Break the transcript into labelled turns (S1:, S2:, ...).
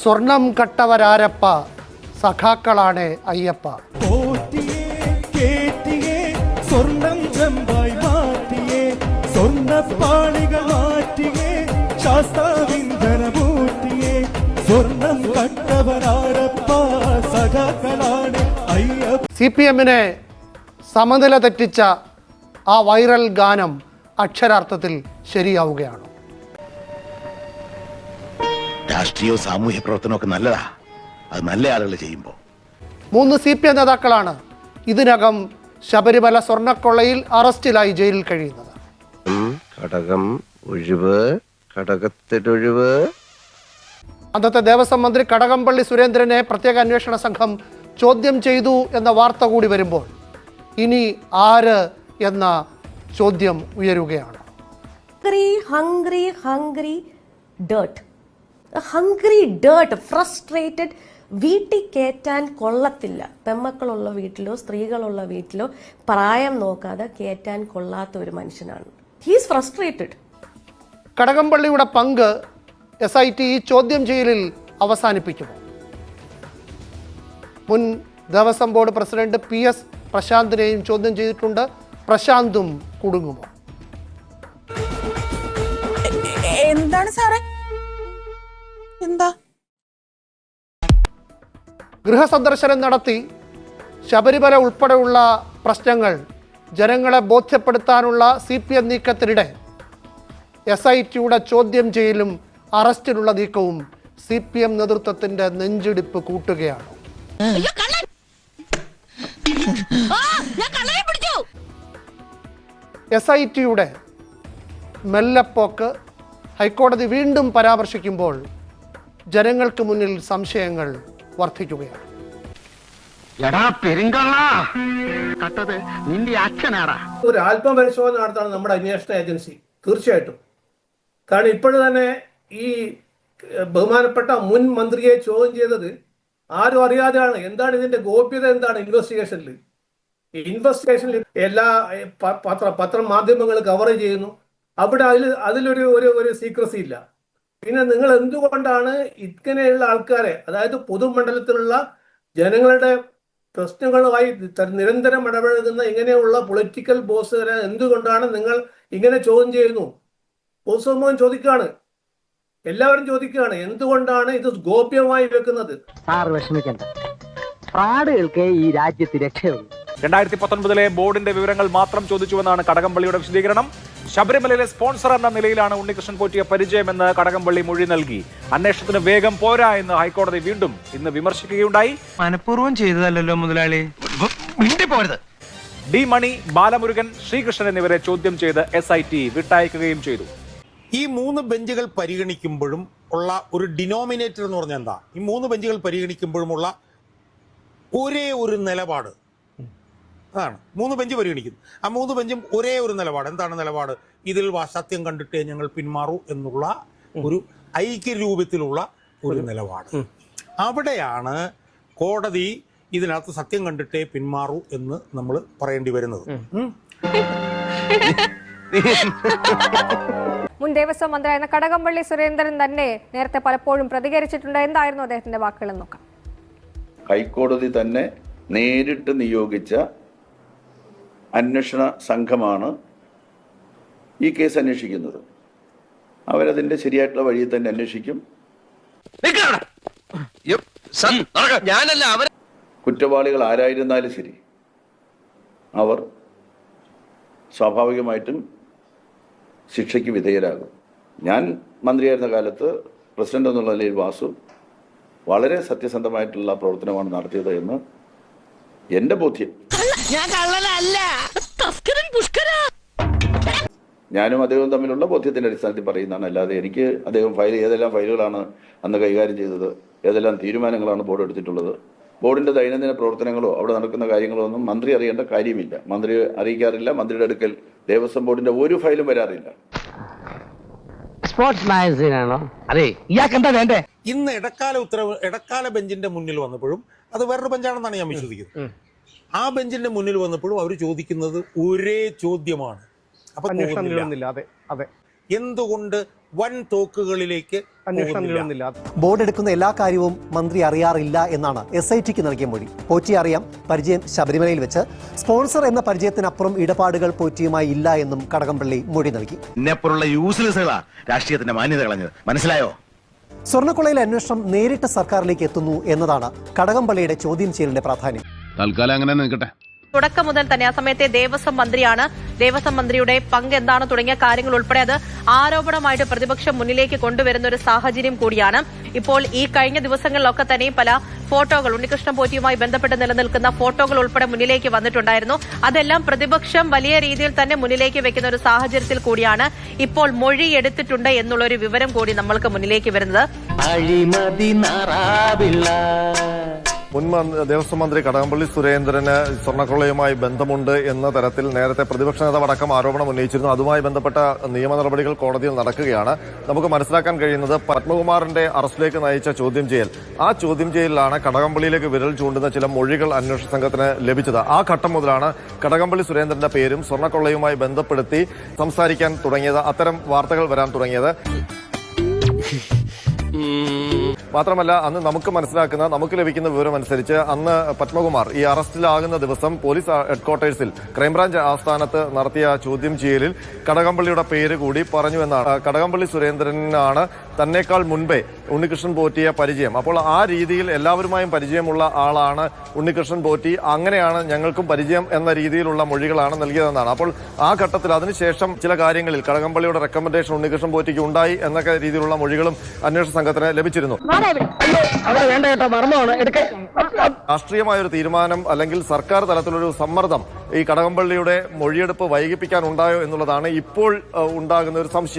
S1: സ്വർണം കട്ടവരാരപ്പ സഖാക്കളാണ് അയ്യപ്പ.
S2: പോറ്റിയേ കേറ്റിയേ സ്വർണം ചെമ്പായി മാറ്റിയേ സ്വർണപ്പാളികൾ മാറ്റിയേ ശാസ്താവിന്ധനമൂർത്തിയേ സ്വർണം കട്ടവരാരപ്പ സഖാക്കളാണ് അയ്യപ്പ.
S1: സി പി എമ്മിനെ സമനില തെറ്റിച്ച ആ വൈറൽ ഗാനം അക്ഷരാർത്ഥത്തിൽ ശരിയാവുകയാണ്.
S3: രാഷ്ട്രീയവും സാമൂഹ്യ പ്രവർത്തനമൊക്കെ നല്ലതാ. അത് നല്ല ആളുകൾ ചെയ്യുമ്പോൾ
S1: മൂന്ന് സി പി എം നേതാക്കളാണ് ഇതിനകം ശബരിമല സ്വർണക്കൊള്ളയിൽ അറസ്റ്റിലായി ജയിലിൽ കഴിയുന്നത്.
S4: ഘടകം ഒഴിവ് ഘടകത്തിലൊഴിവ്
S1: അന്നത്തെ ദേവസ്വം മന്ത്രി കടകംപള്ളി സുരേന്ദ്രനെ പ്രത്യേക അന്വേഷണ സംഘം ചോദ്യം ചെയ്തു എന്ന വാർത്ത കൂടി വരുമ്പോൾ ഇനി ആര് എന്ന ചോദ്യം ഉയരുകയാണ്.
S5: Hungry hungry hungry dirt. A dirt frustrated വീട്ടിൽ കയറ്റാൻ കൊള്ളത്തില്ല. പെമ്മക്കളുള്ള വീട്ടിലോ സ്ത്രീകളുള്ള വീട്ടിലോ പ്രായം നോക്കാതെ കയറ്റാൻ കൊള്ളാത്ത ഒരു മനുഷ്യനാണ്. ഹീസ് ഫ്രസ്ട്രേറ്റഡ്
S1: കടകംപള്ളിയുടെ പങ്ക് എസ് ഐ ടി ഈ ചോദ്യം ചെയ്യലിൽ അവസാനിപ്പിക്കുമോ? മുൻ Devaswom board president P S പ്രശാന്തിനെയും ചോദ്യം ചെയ്തിട്ടുണ്ട്. പ്രശാന്തും കുടുങ്ങുമോ? ഗൃഹസന്ദർശനം നടത്തി ശബരിമല ഉൾപ്പെടെയുള്ള പ്രശ്നങ്ങൾ ജനങ്ങളെ ബോധ്യപ്പെടുത്താനുള്ള സി പി എം നീക്കത്തിനിടെ എസ് ഐ ടിയുടെ ചോദ്യം ചെയ്യലും അറസ്റ്റിനുള്ള നീക്കവും സി പി എം നേതൃത്വത്തിന്റെ നെഞ്ചിടിപ്പ് കൂട്ടുകയാണ്. എസ് ഐ ടിയുടെ മെല്ലപ്പോക്ക് ഹൈക്കോടതി വീണ്ടും പരാമർശിക്കുമ്പോൾ ജനങ്ങൾക്ക് മുന്നിൽ സംശയങ്ങൾ വർദ്ധിക്കുകയാണ്.
S6: എടാ കട്ടത് നിന്റെ അച്ഛനാടാ.
S7: ഒരു ആത്മപരിശോധന നടത്താണ് നമ്മുടെ അന്വേഷണ ഏജൻസി തീർച്ചയായിട്ടും. കാരണം ഇപ്പോഴും തന്നെ ഈ ബഹുമാനപ്പെട്ട മുൻ മന്ത്രിയെ ചോദ്യം ചെയ്തത് ആരും അറിയാതെയാണ്. എന്താണ് ഇതിന്റെ ഗോപ്യത എന്താണ് ഇൻവെസ്റ്റിഗേഷനിൽ ഇൻവെസ്റ്റിഗേഷനിൽ എല്ലാ പത്ര പത്ര പത്രമാധ്യമങ്ങൾ കവർ ചെയ്യുന്നു. അവിടെ അതിൽ അതിലൊരു ഒരു ഒരു സീക്രസി ഇല്ല. പിന്നെ നിങ്ങൾ എന്തുകൊണ്ടാണ് ഇങ്ങനെയുള്ള ആൾക്കാരെ അതായത് പൊതുമണ്ഡലത്തിലുള്ള ജനങ്ങളുടെ പ്രശ്നങ്ങളുമായി നിരന്തരം ഇടപഴകുന്ന ഇങ്ങനെയുള്ള പൊളിറ്റിക്കൽ ബോസുകളെ എന്തുകൊണ്ടാണ് നിങ്ങൾ ഇങ്ങനെ ചോദ്യം ചെയ്യുന്നു? പൊതുസമൂഹം ചോദിക്കുകയാണ്. എല്ലാവരും ചോദിക്കുകയാണ് എന്തുകൊണ്ടാണ് ഇത് ഗോപ്യമായി വെക്കുന്നത്?
S6: ഈ രാജ്യത്ത് രക്ഷയുള്ളൂ.
S8: രണ്ടായിരത്തി പത്തൊൻപതിലെ ബോർഡിന്റെ വിവരങ്ങൾ മാത്രം ചോദിച്ചുവെന്നാണ് കടകംപള്ളിയുടെ വിശദീകരണം. ശബരിമലയിലെ സ്പോൺസർ എന്ന നിലയിലാണ് ഉണ്ണികൃഷ്ണൻ പോറ്റിയ പരിചയമെന്ന് കടകംപള്ളി മൊഴി നൽകി. അന്വേഷണത്തിന് വേഗം പോരാ എന്ന് ഹൈക്കോടതി വീണ്ടും ഇന്ന് വിമർശിക്കുകയുണ്ടായി.
S9: മനഃപൂർവം ചെയ്തതല്ലോ മുതലാളി.
S8: ഡി മണി ബാലമുരുകൻ ശ്രീകൃഷ്ണൻ എന്നിവരെ ചോദ്യം ചെയ്ത് എസ് ഐ ടി വിട്ടയക്കുകയും ചെയ്തു.
S10: ഈ മൂന്ന് ബെഞ്ചുകൾ പരിഗണിക്കുമ്പോഴും ഉള്ള ഒരു ഡിനോമിനേറ്റർ എന്ന് പറഞ്ഞാൽ എന്താ? ഈ മൂന്ന് ബെഞ്ചുകൾ പരിഗണിക്കുമ്പോഴുമുള്ള ഒരേ ഒരു നിലപാട് അതാണ് മൂന്ന് ബെഞ്ച് പരിഗണിക്കുന്നു ആ മൂന്ന് ബെഞ്ചും ഒരേ ഒരു നിലപാട്. എന്താണ് നിലപാട്? ഇതിൽ വാ- സത്യം കണ്ടിട്ടേ ഞങ്ങൾ പിന്മാറൂ എന്നുള്ള ഒരു ഐക്യരൂപത്തിലുള്ള ഒരു നിലപാട്. അവിടെയാണ് കോടതി ഇതിനകത്ത് സത്യം കണ്ടിട്ടേ പിന്മാറൂ എന്ന് നമ്മൾ പറയേണ്ടി വരുന്നത്.
S11: മുൻ ദേവസ്വം മന്ത്രിയായിരുന്ന കടകംപള്ളി സുരേന്ദ്രൻ തന്നെ നേരത്തെ പലപ്പോഴും പ്രതികരിച്ചിട്ടുണ്ട്. എന്തായിരുന്നു അദ്ദേഹത്തിന്റെ വാക്കുകൾ നോക്കാം.
S3: ഹൈക്കോടതി തന്നെ നേരിട്ട് നിയോഗിച്ച അന്വേഷണ സംഘമാണ് ഈ കേസ് അന്വേഷിക്കുന്നത്. അവരതിന്റെ ശരിയായിട്ടുള്ള വഴിയിൽ തന്നെ അന്വേഷിക്കും.
S4: ഞാനല്ല അവർ
S3: കുറ്റവാളികൾ ആരായിരുന്നാലും ശരി. അവർ സ്വാഭാവികമായിട്ടും ശിക്ഷയ്ക്ക് വിധേയരാകും. ഞാൻ മന്ത്രിയായിരുന്ന കാലത്ത് പ്രസിഡന്റ് എന്നുള്ള നിലയിൽ വാസു വളരെ സത്യസന്ധമായിട്ടുള്ള പ്രവർത്തനമാണ് നടത്തിയത് എന്ന് എന്റെ ബോധ്യം. ഞാനും അദ്ദേഹവും തമ്മിലുള്ള ബോധ്യത്തിന്റെ അടിസ്ഥാനത്തിൽ പറയുന്നതാണ്. അല്ലാതെ എനിക്ക് അദ്ദേഹം ഫയൽ ഏതെല്ലാം ഫയലുകളാണ് അന്ന് കൈകാര്യം ചെയ്തത് ഏതെല്ലാം തീരുമാനങ്ങളാണ് ബോർഡ് എടുത്തിട്ടുള്ളത് ബോർഡിന്റെ ദൈനംദിന പ്രവർത്തനങ്ങളോ അവിടെ നടക്കുന്ന കാര്യങ്ങളോ ഒന്നും മന്ത്രി അറിയേണ്ട കാര്യമില്ല. മന്ത്രി അറിയിക്കാറില്ല മന്ത്രിയുടെ അടുക്കൽ ദേവസ്വം ബോർഡിന്റെ ഒരു ഫയലും വരാറില്ല.
S6: സ്പോർട്സ് അതെ ഇയാൾക്ക് എന്താ വേണ്ടേ?
S10: ഇന്ന് ഇടക്കാല ഉത്തരവ് ഇടക്കാല ബെഞ്ചിന്റെ മുന്നിൽ വന്നപ്പോഴും അത് വേറൊരു ബെഞ്ചാണെന്നാണ് ഞാൻ വിശ്വസിക്കുന്നത്. ആ ബെഞ്ചിന്റെ മുന്നിൽ വന്നപ്പോഴും അവർ ചോദിക്കുന്നത് ഒരേ ചോദ്യമാണ്. അപ്പൊ.
S1: അതെ അതെ.
S10: എന്തുകൊണ്ട് വൻ തോക്കുകളിലേക്ക്
S12: ബോർഡ് എടുക്കുന്ന എല്ലാ കാര്യവും മന്ത്രി അറിയാറില്ല എന്നാണ് എസ് ഐ ടിക്ക് നൽകിയ മൊഴി. പോറ്റി അറിയാം പരിചയം ശബരിമലയിൽ വെച്ച്. സ്പോൺസർ എന്ന പരിചയത്തിനപ്പുറം ഇടപാടുകൾ പോറ്റിയുമായി ഇല്ല എന്നും കടകംപള്ളി മൊഴി നൽകി.
S4: എന്നെപ്പോലുള്ള യൂസ്ലെസ്സുകളാ രാഷ്ട്രീയത്തിന്റെ മാന്യത കളഞ്ഞത്. മനസ്സിലായോ?
S12: സ്വർണക്കൊള്ളയിലെ അന്വേഷണം നേരിട്ട് സർക്കാരിലേക്ക് എത്തുന്നു എന്നതാണ് കടകംപള്ളിയുടെ ചോദ്യം ചെയ്യലിന്റെ പ്രാധാന്യം.
S4: തൽക്കാലം അങ്ങനെ നിൽക്കട്ടെ.
S6: തുടക്കം മുതൽ തന്നെ ആ സമയത്തെ ദേവസ്വം മന്ത്രിയാണ്. ദേവസ്വം മന്ത്രിയുടെ പങ്ക് എന്താണ് തുടങ്ങിയ കാര്യങ്ങൾ ഉൾപ്പെടെ അത് ആരോപണമായിട്ട് പ്രതിപക്ഷം മുന്നിലേക്ക് കൊണ്ടുവരുന്ന ഒരു സാഹചര്യം കൂടിയാണ്. ഇപ്പോൾ ഈ കഴിഞ്ഞ ദിവസങ്ങളിലൊക്കെ തന്നെ പല ഫോട്ടോകൾ ഉണ്ണികൃഷ്ണൻ പോറ്റിയുമായി ബന്ധപ്പെട്ട് നിലനിൽക്കുന്ന ഫോട്ടോകൾ ഉൾപ്പെടെ മുന്നിലേക്ക് വന്നിട്ടുണ്ടായിരുന്നു. അതെല്ലാം പ്രതിപക്ഷം വലിയ രീതിയിൽ തന്നെ മുന്നിലേക്ക് വെക്കുന്ന ഒരു സാഹചര്യത്തിൽ കൂടിയാണ് ഇപ്പോൾ മൊഴി എടുത്തിട്ടുണ്ട് എന്നുള്ള ഒരു വിവരം കൂടി നമ്മൾക്ക് മുന്നിലേക്ക് വരുന്നത്.
S2: മുൻ ദേവസ്വം മന്ത്രി കടകംപള്ളി സുരേന്ദ്രന് സ്വർണക്കൊള്ളയുമായി ബന്ധമുണ്ട് എന്ന തരത്തിൽ നേരത്തെ പ്രതിപക്ഷ നേതാവ് അടക്കം ആരോപണം ഉന്നയിച്ചിരുന്നു. അതുമായി ബന്ധപ്പെട്ട നിയമ നടപടികൾ കോടതിയിൽ നടക്കുകയാണ്. നമുക്ക് മനസ്സിലാക്കാൻ കഴിയുന്നത് പത്മകുമാറിന്റെ അറസ്റ്റിലേക്ക് നയിച്ച ചോദ്യം ചെയ്യൽ. ആ ചോദ്യം ചെയ്യലിലാണ് കടകംപള്ളിയിലേക്ക് വിരൽ ചൂണ്ടുന്ന ചില മൊഴികൾ അന്വേഷണ സംഘത്തിന് ലഭിച്ചത്. ആ ഘട്ടം മുതലാണ് കടകംപള്ളി സുരേന്ദ്രന്റെ പേരും സ്വർണക്കൊള്ളയുമായി ബന്ധപ്പെടുത്തി സംസാരിക്കാൻ തുടങ്ങിയത്. അത്തരം വാർത്തകൾ വരാൻ തുടങ്ങിയത്. മാത്രമല്ല അന്ന് നമുക്ക് മനസ്സിലാക്കുന്ന നമുക്ക് ലഭിക്കുന്ന വിവരം അനുസരിച്ച് അന്ന് പത്മകുമാർ ഈ അറസ്റ്റിലാകുന്ന ദിവസം പോലീസ് ഹെഡ്ക്വാർട്ടേഴ്സിൽ ക്രൈംബ്രാഞ്ച് ആസ്ഥാനത്ത് നടത്തിയ ചോദ്യം ചെയ്യലിൽ കടകംപള്ളിയുടെ പേര് കൂടി പറഞ്ഞു എന്നാണ്. കടകംപള്ളി സുരേന്ദ്രനാണ് തന്നേക്കാൾ മുൻപേ ഉണ്ണികൃഷ്ണൻ പോറ്റിയ പരിചയം. അപ്പോൾ ആ രീതിയിൽ എല്ലാവരുമായും പരിചയമുള്ള ആളാണ് ഉണ്ണികൃഷ്ണൻ പോറ്റി. അങ്ങനെയാണ് ഞങ്ങൾക്കും പരിചയം എന്ന രീതിയിലുള്ള മൊഴികളാണ് നൽകിയതെന്നാണ്. അപ്പോൾ ആ ഘട്ടത്തിൽ അതിനുശേഷം ചില കാര്യങ്ങളിൽ കടകംപള്ളിയുടെ റെക്കമെൻഡേഷൻ ഉണ്ണികൃഷ്ണൻ പോറ്റിക്ക് ഉണ്ടായി എന്നൊക്കെ രീതിയിലുള്ള മൊഴികളും അന്വേഷണ സംഘത്തിന് ലഭിച്ചിരുന്നു. രാഷ്ട്രീയമായ ഒരു തീരുമാനം അല്ലെങ്കിൽ സർക്കാർ തലത്തിലൊരു സമ്മർദ്ദം ഈ കടകംപള്ളിയുടെ മൊഴിയെടുപ്പ് വൈകിപ്പിക്കാൻ ഉണ്ടായോ എന്നുള്ളതാണ് ഇപ്പോൾ ഉണ്ടാകുന്ന ഒരു സംശയം.